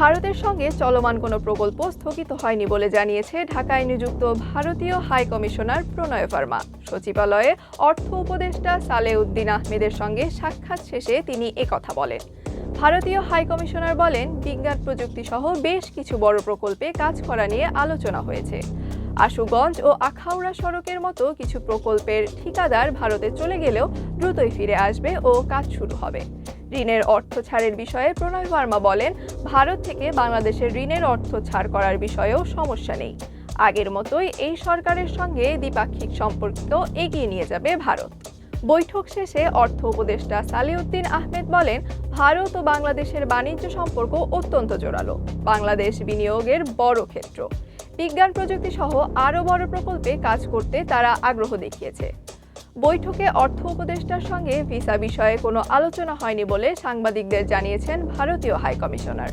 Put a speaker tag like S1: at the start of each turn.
S1: ভারতের সঙ্গে চলমান কোনো প্রকল্প স্থগিত হয়নি বলে জানিয়েছে ঢাকায় নিযুক্ত ভারতীয় হাই কমিশনার প্রণয় ভার্মা। সচিবালয়ে অর্থ উপদেষ্টা সালেউদ্দিন আহমেদের সঙ্গে সাক্ষাৎ শেষে তিনি একথা বলেন। ভারতীয় হাই কমিশনার বলেন, বিজ্ঞান প্রযুক্তি সহ বেশ কিছু বড় প্রকল্পে কাজ করা নিয়ে আলোচনা হয়েছে। আশুগঞ্জ ও আখাউড়া সড়কের মতো কিছু প্রকল্পের ঠিকাদার ভারতে চলে গেলেও দ্রুতই ফিরে আসবে ও কাজ শুরু হবে। ঋণের অর্থ ছাড়ের বিষয়ে প্রণয় ভার্মা বলেন, ভারত থেকে বাংলাদেশের ঋণের অর্থ ছাড় করার বিষয়েও সমস্যা নেই। আগের মতোই এই সরকারের সঙ্গে দ্বিপাক্ষিক সম্পর্ক এগিয়ে নিয়ে যাবে ভারত। বৈঠক শেষে অর্থ উপদেষ্টা সালিউদ্দিন আহমেদ বলেন, ভারত ও বাংলাদেশের বাণিজ্য সম্পর্ক অত্যন্ত জোরালো। বাংলাদেশ বিনিয়োগের বড় ক্ষেত্র। বিজ্ঞান প্রযুক্তি সহ আরও বড় প্রকল্পে কাজ করতে তারা আগ্রহ দেখিয়েছে। বৈঠকে অর্থ উপদেষ্টার সঙ্গে ভিসা বিষয়ে কোনো আলোচনা হয়নি বলে সাংবাদিকদের জানিয়েছেন ভারতীয় হাইকমিশনার।